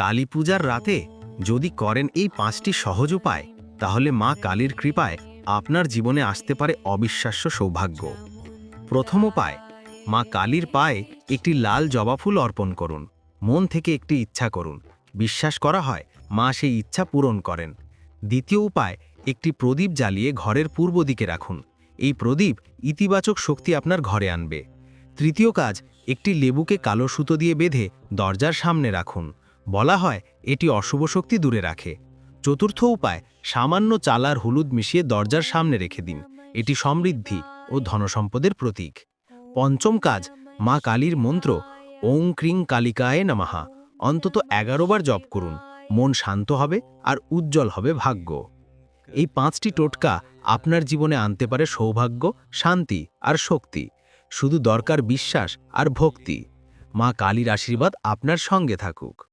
কালী পূজার রাতে যদি করেন এই পাঁচটি সহজ উপায়, তাহলে মা কালীর কৃপায় আপনার জীবনে আসতে পারে অবিশ্বাস্য সৌভাগ্য। প্রথম উপায়, মা কালীর পায়ে একটি লাল জবা ফুল অর্পণ করুন। মন থেকে একটি ইচ্ছা করুন। বিশ্বাস করা হয়, মা সেই ইচ্ছা পূরণ করেন। দ্বিতীয় উপায়, একটি প্রদীপ জ্বালিয়ে ঘরের পূর্ব দিকে রাখুন। এই প্রদীপ ইতিবাচক শক্তি আপনার ঘরে আনবে। তৃতীয় কাজ, একটি লেবুকে কালো সুতো দিয়ে বেঁধে দরজার সামনে রাখুন। বলা হয়, এটি অশুভ শক্তি দূরে রাখে। চতুর্থ উপায়, সামান্য চালার হলুদ মিশিয়ে দরজার সামনে রেখে দিন। এটি সমৃদ্ধি ও ধনসম্পদের প্রতীক। পঞ্চম কাজ, মা কালীর মন্ত্র, ওং ক্রিং কালিকায় নামাহা অন্তত এগারো বার জপ করুন। মন শান্ত হবে আর উজ্জ্বল হবে ভাগ্য। এই পাঁচটি টোটকা আপনার জীবনে আনতে পারে সৌভাগ্য, শান্তি আর শক্তি। শুধু দরকার বিশ্বাস আর ভক্তি। মা কালীর আশীর্বাদ আপনার সঙ্গে থাকুক।